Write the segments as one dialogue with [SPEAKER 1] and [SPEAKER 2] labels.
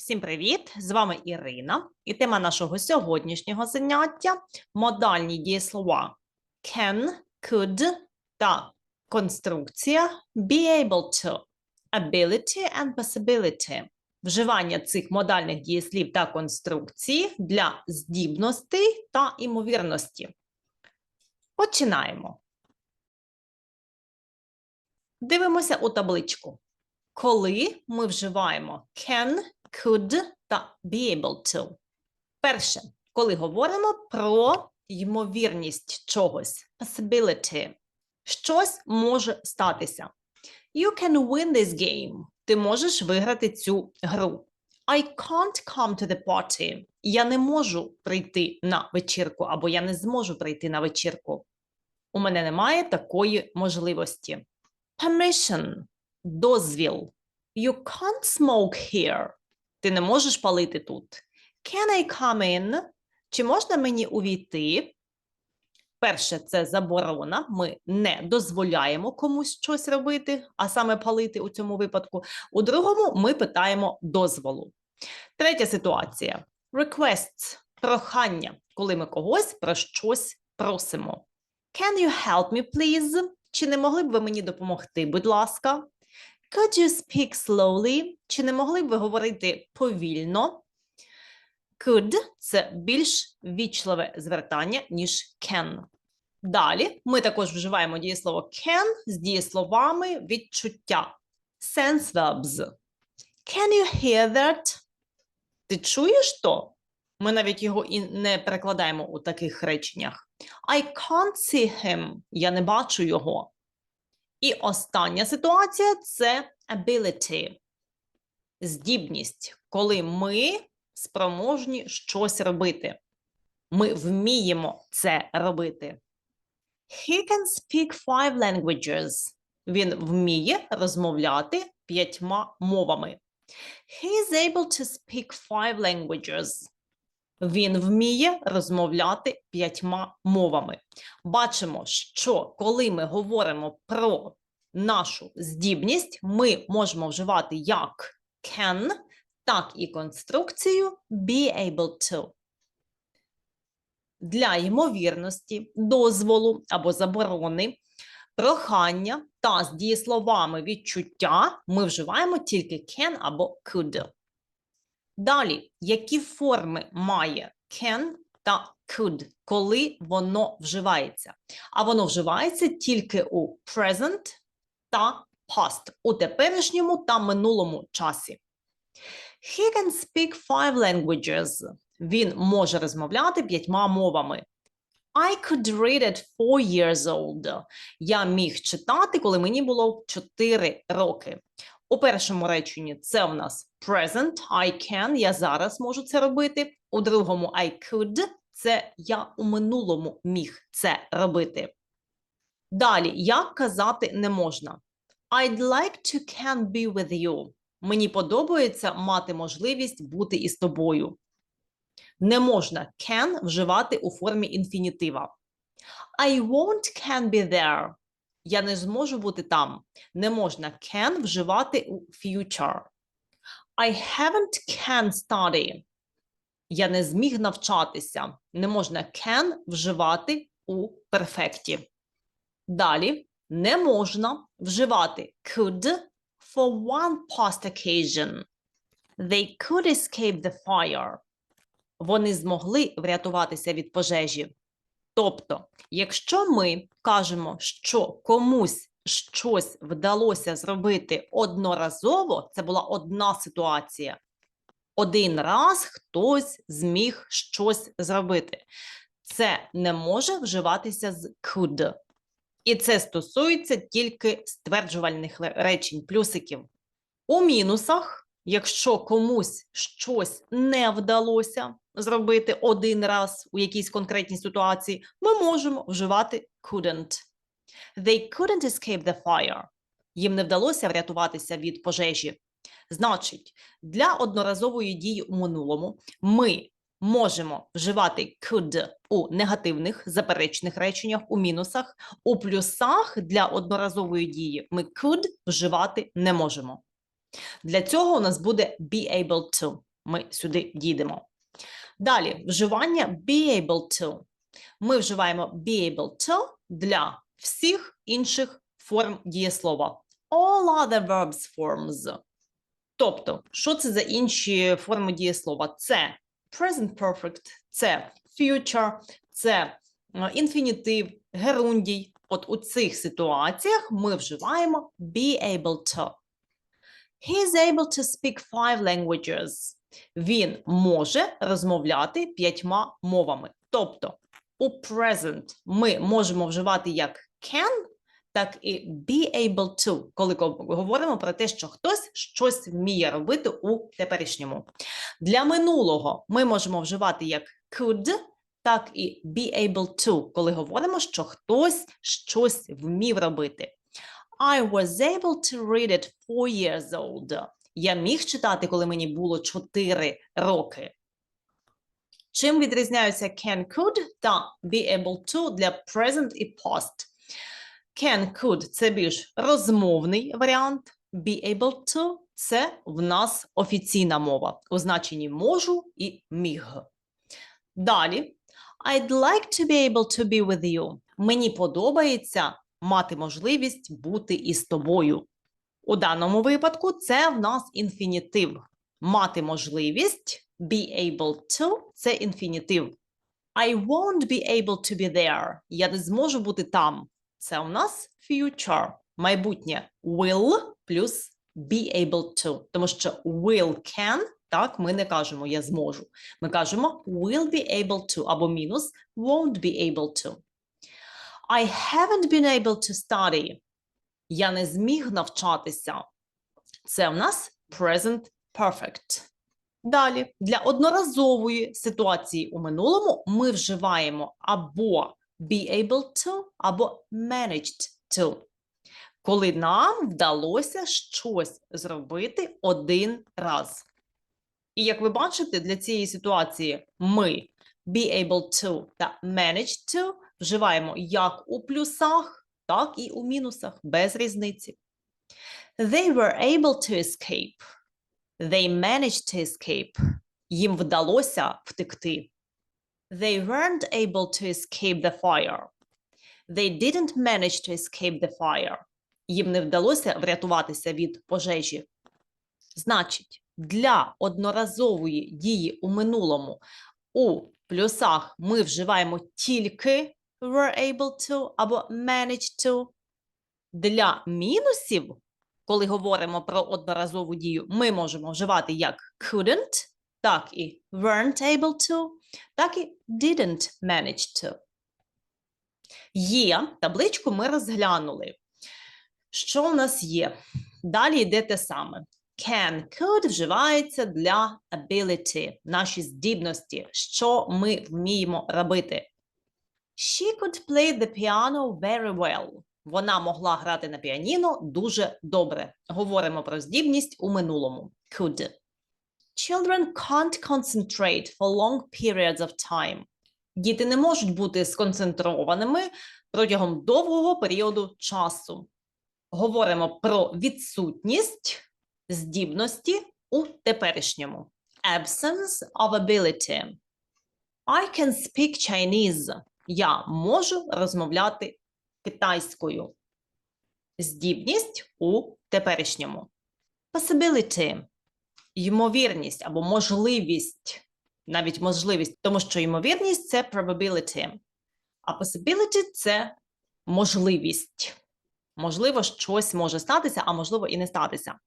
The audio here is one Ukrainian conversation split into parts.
[SPEAKER 1] Всім привіт! З вами Ірина, і тема нашого сьогоднішнього заняття модальні дієслова can, could та конструкція be able to, ability and possibility. Вживання цих модальних дієслів та конструкцій для здібностей та імовірності. Починаємо. Дивимося у табличку. Коли ми вживаємо can, could та be able to. Перше, коли говоримо про ймовірність чогось, possibility, щось може статися. You can win this game. Ти можеш виграти цю гру. I can't come to the party. Я не можу прийти на вечірку, або я не зможу прийти на вечірку. У мене немає такої можливості. Permission – дозвіл. You can't smoke here. Ти не можеш палити тут. Can I come in? Чи можна мені увійти? Перше, це заборона. Ми не дозволяємо комусь щось робити, а саме палити у цьому випадку. У другому ми питаємо дозволу. Третя ситуація: requests – прохання, коли ми когось про щось просимо. Can you help me, please? Чи не могли б ви мені допомогти, будь ласка? Could you speak slowly? Чи не могли б ви говорити повільно? Could – це більш вічливе звертання, ніж can. Далі ми також вживаємо дієслово can з дієсловами відчуття. Sense verbs. Can you hear that? Ти чуєш то? Ми навіть його і не перекладаємо у таких реченнях. I can't see him. Я не бачу його. І остання ситуація це ability. Здібність, коли ми спроможні щось робити. Ми вміємо це робити. He can speak five languages. Він вміє розмовляти п'ятьма мовами. He is able to speak five languages. Він вміє розмовляти п'ятьма мовами. Бачимо, що коли ми говоримо про нашу здібність, ми можемо вживати як can, так і конструкцію be able to. Для ймовірності, дозволу або заборони, прохання та з дієсловами відчуття ми вживаємо тільки can або could. Далі, які форми має can та could, коли воно вживається? А воно вживається тільки у present та past, у теперішньому та минулому часі. He can speak five languages. Він може розмовляти п'ятьма мовами. I could read at four years old. Я міг читати, коли мені було 4 роки. У першому реченні це в нас present, I can, я зараз можу це робити. У другому I could, це я у минулому міг це робити. Далі, як казати не можна. I'd like to can be with you. Мені подобається мати можливість бути із тобою. Не можна can вживати у формі інфінітива. I won't can be there. Я не зможу бути там. Не можна can вживати у future. I haven't can study. Я не зміг навчатися. Не можна can вживати у перфекті. Далі не можна вживати could for one past occasion. They could escape the fire. Вони змогли врятуватися від пожежі. Тобто, якщо ми кажемо, що комусь щось вдалося зробити одноразово, це була одна ситуація. Один раз хтось зміг щось зробити. Це не може вживатися з could. І це стосується тільки стверджувальних речень, плюсиків. У мінусах, якщо комусь щось не вдалося зробити один раз у якійсь конкретній ситуації, ми можемо вживати couldn't. They couldn't escape the fire. Їм не вдалося врятуватися від пожежі. Значить, для одноразової дії у минулому ми можемо вживати could у негативних заперечних реченнях, у мінусах. У плюсах для одноразової дії ми could вживати не можемо. Для цього у нас буде be able to. ми сюди дійдемо. Далі вживання be able to. Ми вживаємо be able to для всіх інших форм дієслова. All other verbs forms. Тобто, що це за інші форми дієслова? Це present perfect, це future, це е, інфінітив, герундій. От у цих ситуаціях ми вживаємо be able to. He is able to speak five languages. Він може розмовляти п'ятьма мовами. Тобто, у present ми можемо вживати як can, так і be able to, коли говоримо про те, що хтось щось вміє робити у теперішньому. Для минулого ми можемо вживати як could, так і be able to, коли говоримо, що хтось щось вмів робити. I was able to read at four years old. Я міг читати, коли мені було 4 роки. Чим відрізняються can, could та be able to для present і past? Can, could – це більш розмовний варіант. Be able to – це в нас офіційна мова у значенні можу і міг. Далі. I'd like to be able to be with you. Мені подобається мати можливість бути із тобою. У даному випадку це в нас інфінітив. Мати можливість be able to – це інфінітив. I won't be able to be there. Я не зможу бути там. Це у нас future, майбутнє. Will плюс be able to. Тому що will can, так, ми не кажемо я зможу. Ми кажемо will be able to або мінус won't be able to. I haven't been able to study. Я не зміг навчатися. Це у нас present perfect. Далі, для одноразової ситуації у минулому ми вживаємо або be able to, або managed to. Коли нам вдалося щось зробити один раз. І як ви бачите, для цієї ситуації ми be able to та managed to вживаємо як у плюсах, так і у мінусах, без різниці. They were able to escape. They managed to escape. Їм вдалося втекти. They weren't able to escape the fire. They didn't manage to escape the fire. Їм не вдалося врятуватися від пожежі. Значить, для одноразової дії у минулому у плюсах ми вживаємо тільки were able to або managed to. Для мінусів, коли говоримо про одноразову дію, ми можемо вживати як couldn't, так і weren't able to, так і didn't manage to. Є, табличку ми розглянули. Що в нас є? Далі йде те саме. Can, could вживається для ability, наші здібності, що ми вміємо робити. She could play the piano very well. Вона могла грати на піаніно дуже добре. Говоримо про здібність у минулому. Could. Children can't concentrate for long periods of time. Діти не можуть бути сконцентрованими протягом довгого періоду часу. Говоримо про відсутність здібності у теперішньому. Absence of ability. I can speak Chinese. Я можу розмовляти китайською. Здібність у теперішньому. Possibility. Ймовірність або можливість. Навіть можливість, тому що ймовірність це probability. А possibility – це можливість. Можливо, щось може статися, а можливо і не статися.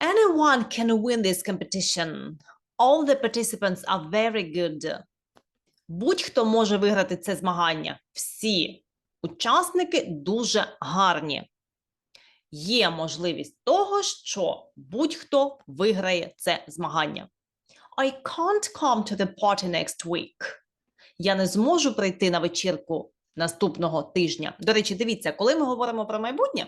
[SPEAKER 1] Anyone can win this competition. All the participants are very good. Будь-хто може виграти це змагання. Всі учасники дуже гарні. Є можливість того, що будь-хто виграє це змагання. I can't come to the party next week. Я не зможу прийти на вечірку наступного тижня. До речі, дивіться, коли ми говоримо про майбутнє,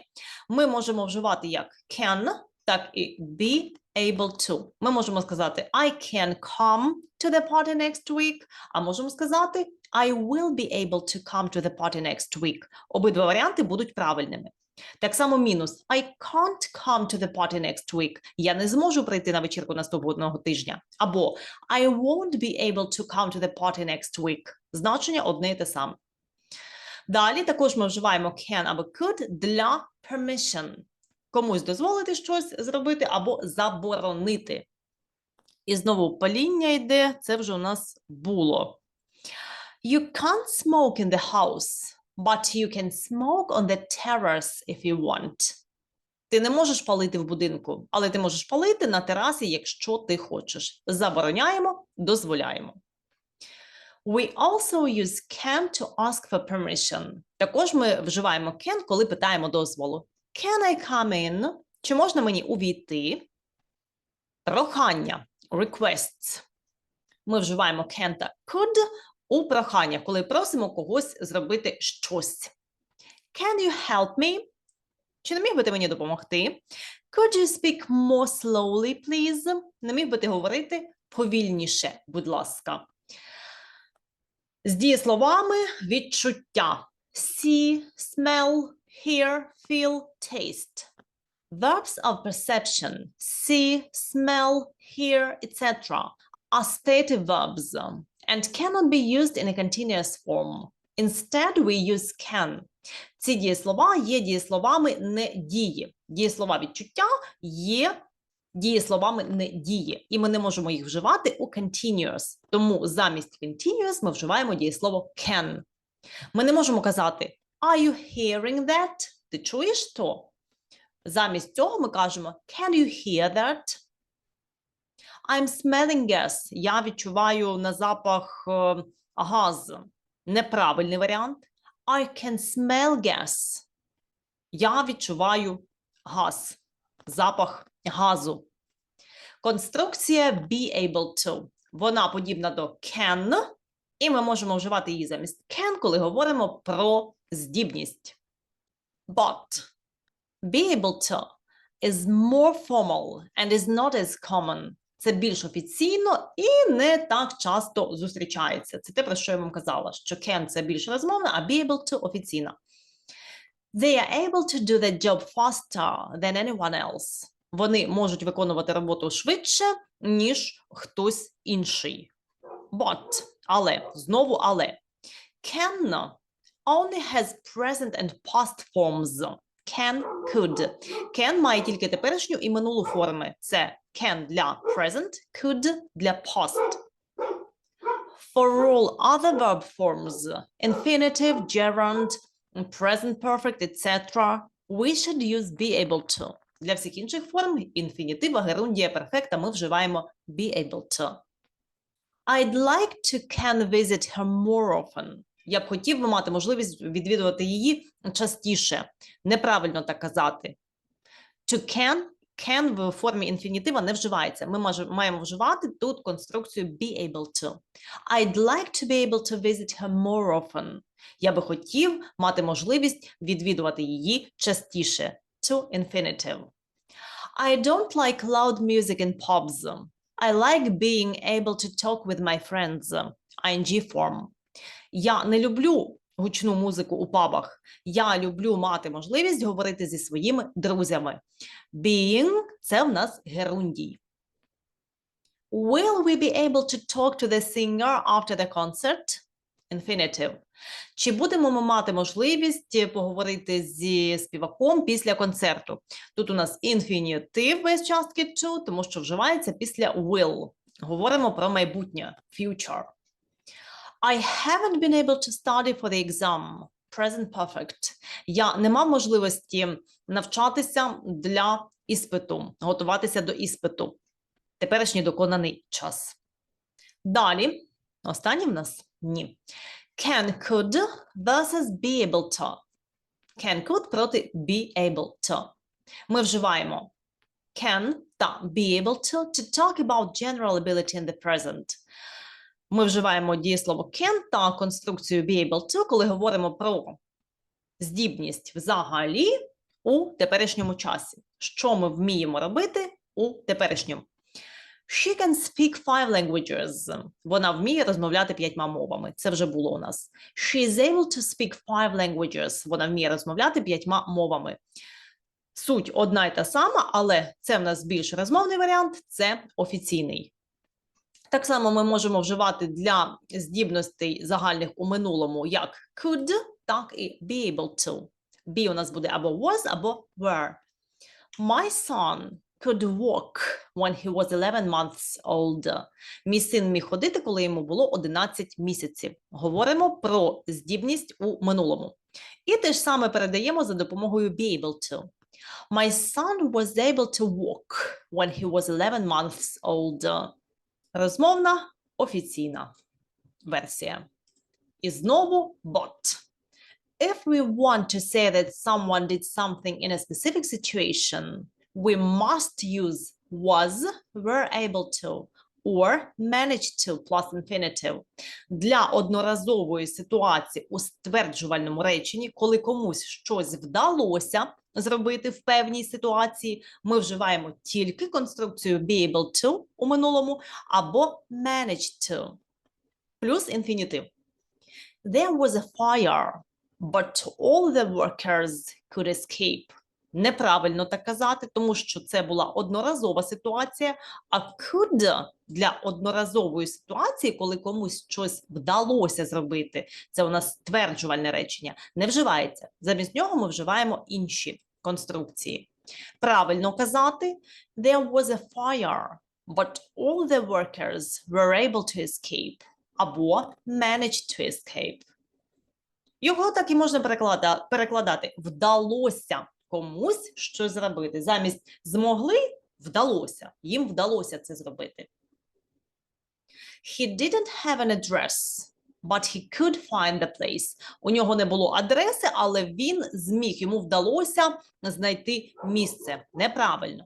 [SPEAKER 1] ми можемо вживати як can, так і be able to. Ми можемо сказати I can come to the party next week, а можемо сказати I will be able to come to the party next week. Обидва варіанти будуть правильними. Так само мінус. I can't come to the party next week. Я не зможу прийти на вечірку наступного тижня. Або I won't be able to come to the party next week. Значення одне і те саме. Далі також ми вживаємо can або could для permission. Комусь дозволити щось зробити або заборонити. І знову паління йде, це вже у нас було. You can't smoke in the house, but you can smoke on the terrace if you want. Ти не можеш палити в будинку, але ти можеш палити на терасі, якщо ти хочеш. Забороняємо, дозволяємо. We also use can to ask for permission. Також ми вживаємо can, коли питаємо дозволу. Can I come in? Чи можна мені увійти? Прохання requests. Ми вживаємо can та could у проханнях, коли просимо когось зробити щось. Can you help me? Чи не міг би ти мені допомогти? Could you speak more slowly, please? Не міг би ти говорити повільніше, будь ласка. З дієсловами відчуття. See, smell, hear, feel, taste. Verbs of perception. See, smell, hear, etc. are stative verbs um, and cannot be used in a continuous form. Instead, we use can. Ці дієслова є дієсловами не дії. Дієслова відчуття є дієсловами не дії, і ми не можемо їх вживати у continuous. Тому замість continuous ми вживаємо дієслово can. Ми не можемо казати Are you hearing that? Ти чуєш то? Замість цього ми кажемо Can you hear that? I'm smelling gas. Я відчуваю на запах е, газ. Неправильний варіант. I can smell gas. Я відчуваю газ. Запах газу. Конструкція be able to. Вона подібна до can, і ми можемо вживати її замість can, коли говоримо про здібність. But be able to is more formal and is not as common. Це більш офіційно і не так часто зустрічається. Це те, про що я вам казала, що can – це більш розмовна, а be able to – офіційна. They are able to do the job faster than anyone else. Вони можуть виконувати роботу швидше, ніж хтось інший. But, але, знову але. Can only has present and past forms. Can, could. Can має тільки теперішню і минулу форми. Це can для present, could для past. For all other verb forms, infinitive, gerund, present perfect, etc., we should use be able to. Для всіх інших форм інфінітива, герундія, перфекта ми вживаємо be able to. I'd like to can visit her more often. Я б хотів би мати можливість відвідувати її частіше. Неправильно так казати. To can, can в формі інфінітива не вживається. Ми маємо вживати тут конструкцію be able to. I'd like to be able to visit her more often. Я би хотів мати можливість відвідувати її частіше. To infinitive. I don't like loud music in pubs. I like being able to talk with my friends. ing form. Я не люблю гучну музику у пабах. Я люблю мати можливість говорити зі своїми друзями. Being – це в нас герундій. Will we be able to talk to the singer after the concert? Infinitive. Чи будемо ми мати можливість поговорити зі співаком після концерту? Тут у нас інфінітив без частки to, тому що вживається після will. Говоримо про майбутнє future. I haven't been able to study for the exam. Present perfect. Я не мав можливості навчатися для іспиту, готуватися до іспиту. Теперішній доконаний час. Далі, останній в нас ні. Can could versus be able to. Can could проти be able to. Ми вживаємо can та be able to to talk about general ability in the present. Ми вживаємо дієслово can та конструкцію be able to, коли говоримо про здібність взагалі у теперішньому часі. Що ми вміємо робити у теперішньому? She can speak five languages. Вона вміє розмовляти п'ятьма мовами. Це вже було у нас. She is able to speak five languages. Вона вміє розмовляти п'ятьма мовами. Суть одна й та сама, але це в нас більш розмовний варіант, це офіційний. Так само ми можемо вживати для здібностей загальних у минулому як could, так і be able to. Be у нас буде або was, або were. My son could walk when he was 11 months old. Мій син міг ходити, коли йому було 11 місяців. Говоримо про здібність у минулому. І те ж саме передаємо за допомогою be able to. My son was able to walk when he was 11 months old. Розмовна офіційна версія. І знову but. If we want to say that someone did something in a specific situation, we must use was, were able to, or managed to plus infinitive. Для одноразової ситуації у стверджувальному реченні, коли комусь щось вдалося зробити в певній ситуації, ми вживаємо тільки конструкцію be able to у минулому або manage to. Плюс інфінітив. There was a fire, but all the workers could escape. Неправильно так казати, тому що це була одноразова ситуація, а could для одноразової ситуації, коли комусь щось вдалося зробити, це у нас стверджувальне речення, не вживається. Замість нього ми вживаємо інші конструкції. Правильно казати there was a fire, but all the workers were able to escape або managed to escape. Його так і можна перекладати, вдалося комусь щось зробити. Замість змогли вдалося. Їм вдалося це зробити. He didn't have an address, but he could find the place. У нього не було адреси, але він зміг, йому вдалося знайти місце. Неправильно.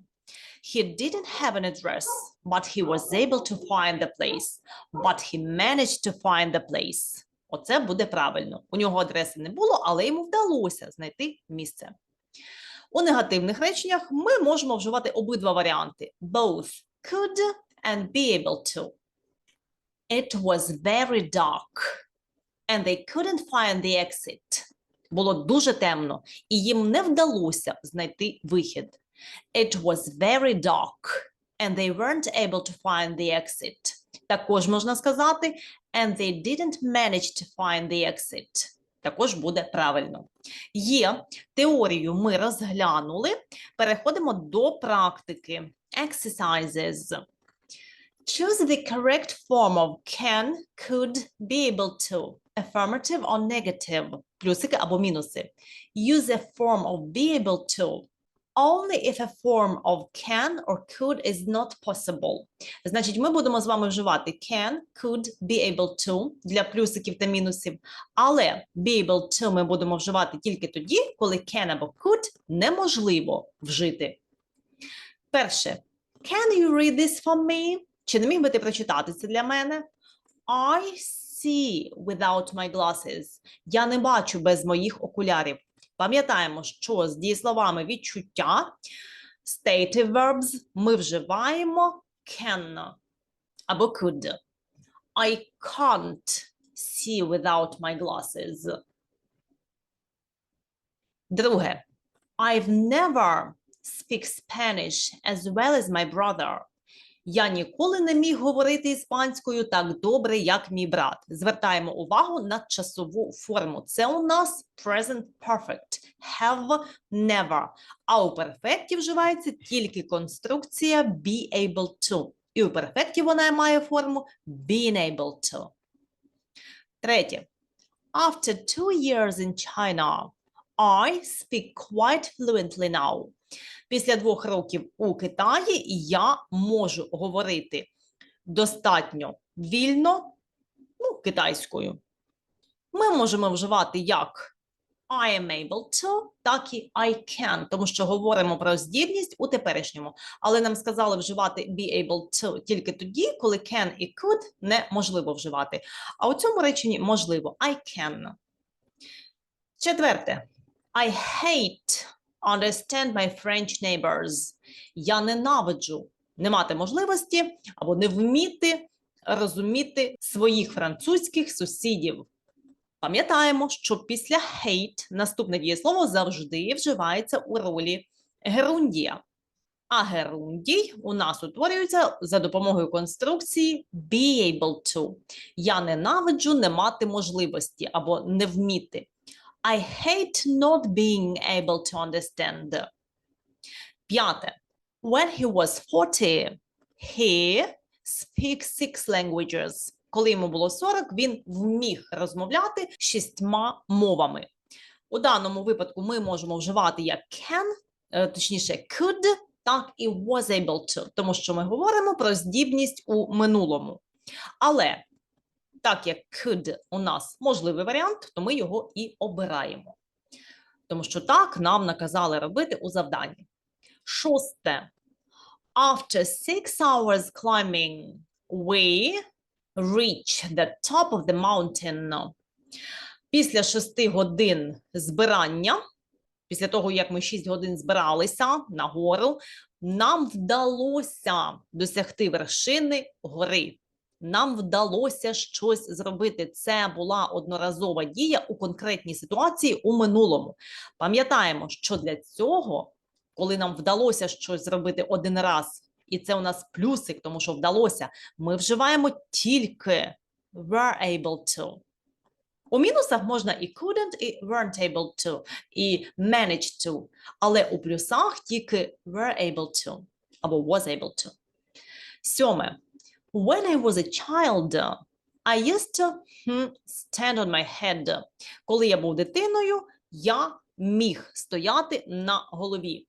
[SPEAKER 1] He didn't have an address, but he was able to find the place. But he managed to find the place. Оце буде правильно. У нього адреси не було, але йому вдалося знайти місце. У негативних реченнях ми можемо вживати обидва варіанти: both could and be able to. It was very dark, and they couldn't find the exit. Було дуже темно, і їм не вдалося знайти вихід. It was very dark, and they weren't able to find the exit. Також можна сказати, and they didn't manage to find the exit. Також буде правильно. Є теорію ми розглянули. Переходимо до практики. Exercises. Choose the correct form of can, could, be able to. Affirmative or negative. Плюсики або мінуси. Use a form of be able to. Only if a form of can or could is not possible. Значить, ми будемо з вами вживати can, could, be able to для плюсиків та мінусів. Але be able to ми будемо вживати тільки тоді, коли can або could неможливо вжити. Перше. Can you read this for me? Чи не міг би ти прочитати це для мене? I see without my glasses. Я не бачу без моїх окулярів. Пам'ятаємо, що з дієсловами відчуття stative verbs ми вживаємо can або could. I can't see without my glasses. Друге. I've never speak Spanish as well as my brother. Я ніколи не міг говорити іспанською так добре, як мій брат. Звертаємо увагу на часову форму. Це у нас present perfect. Have never. А у перфекті вживається тільки конструкція be able to. І у перфекті вона має форму being able to. Третє. After two years in China, I speak quite fluently now. Після двох років у Китаї я можу говорити достатньо вільно, ну, китайською. Ми можемо вживати як I am able to, так і I can, тому що говоримо про здібність у теперішньому. Але нам сказали вживати be able to тільки тоді, коли can і could неможливо вживати. А у цьому реченні можливо I can. Четверте. I hate understand my French neighbors. Я ненавиджу не мати можливості або не вміти розуміти своїх французьких сусідів. Пам'ятаємо, що після hate наступне дієслово завжди вживається у ролі герундія. А герундій у нас утворюється за допомогою конструкції be able to. Я ненавиджу не мати можливості або не вміти. I hate not being able to understand. П'яте. When he was 40, he speaks six languages. Коли йому було 40, він вміг розмовляти шістьма мовами. У даному випадку ми можемо вживати як can, е, точніше could, так і was able to, тому що ми говоримо про здібність у минулому. Але так як could у нас можливий варіант, то ми його і обираємо. Тому що так нам наказали робити у завданні. Шосте. After six hours climbing, we reach the top of the mountain. Після шести годин збирання, після того, як ми 6 годин збиралися на гору, нам вдалося досягти вершини гори. Нам вдалося щось зробити. Це була одноразова дія у конкретній ситуації у минулому. Пам'ятаємо, що для цього, коли нам вдалося щось зробити один раз, і це у нас плюсик, тому що вдалося, ми вживаємо тільки were able to. У мінусах можна і couldn't, і weren't able to, і managed to, але у плюсах тільки were able to або was able to. Сьоме. When I was a child, I used to hmm, stand on my head. Коли я був дитиною, я міг стояти на голові.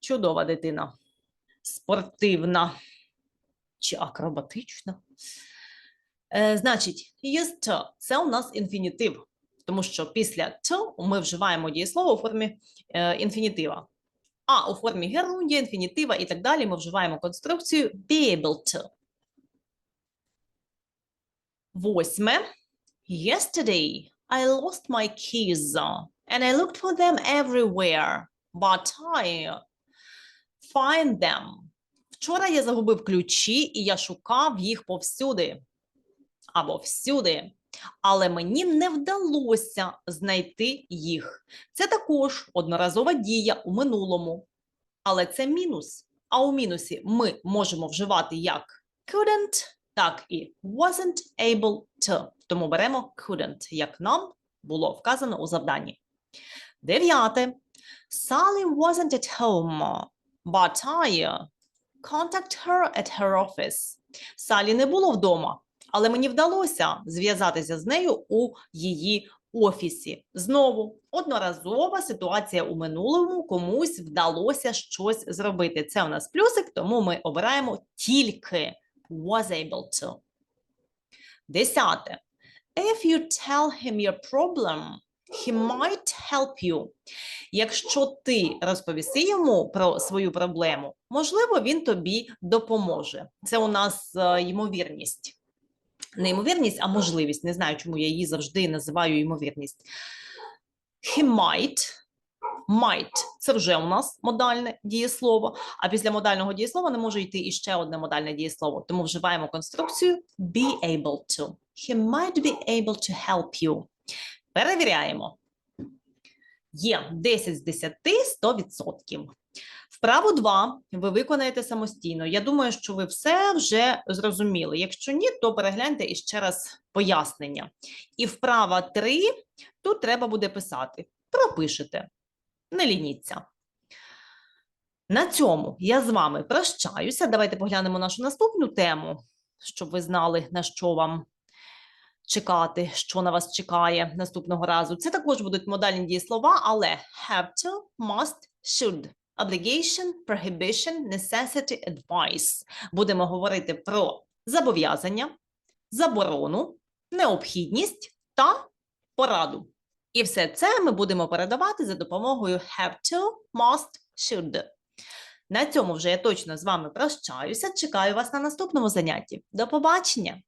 [SPEAKER 1] Чудова дитина. Спортивна чи акробатична. Е, значить, used to – це у нас інфінітив, тому що після to ми вживаємо дієслово у формі е, інфінітива. А у формі герундія, інфінітива і так далі ми вживаємо конструкцію be able to. Восьме. Yesterday I lost my keys and I looked for them everywhere, but I find them. Вчора я загубив ключі і я шукав їх повсюди або всюди, але мені не вдалося знайти їх. Це також одноразова дія у минулому, але це мінус. А у мінусі ми можемо вживати як couldn't, так і wasn't able to. Тому беремо couldn't, як нам було вказано у завданні. Дев'яте. Sally wasn't at home, but I contact her at her office. Салі не було вдома, але мені вдалося зв'язатися з нею у її офісі. Знову одноразова ситуація у минулому, комусь вдалося щось зробити. Це у нас плюсик, тому ми обираємо тільки was able to. Десяте. If you tell him your problem, he might help you. Якщо ти розповіси йому про свою проблему, можливо, він тобі допоможе. Це у нас е, ймовірність. Не ймовірність, а можливість. Не знаю, чому я її завжди називаю ймовірність. He might. Might – це вже у нас модальне дієслово, а після модального дієслова не може йти іще одне модальне дієслово, тому вживаємо конструкцію be able to. He might be able to help you. Перевіряємо. Є 10 з 10 – 100%. Вправу 2 ви виконаєте самостійно. Я думаю, що ви все вже зрозуміли. Якщо ні, то перегляньте іще раз пояснення. І вправа 3 тут треба буде писати. Пропишете. Не лініться. На цьому я з вами прощаюся. Давайте поглянемо нашу наступну тему, щоб ви знали, на що вам чекати, що на вас чекає наступного разу. Це також будуть модальні дієслова, але have to, must, should. Obligation, prohibition, necessity, advice. Будемо говорити про зобов'язання, заборону, необхідність та пораду. І все це ми будемо передавати за допомогою have to, must, should. На цьому вже я точно з вами прощаюся. Чекаю вас на наступному занятті. До побачення!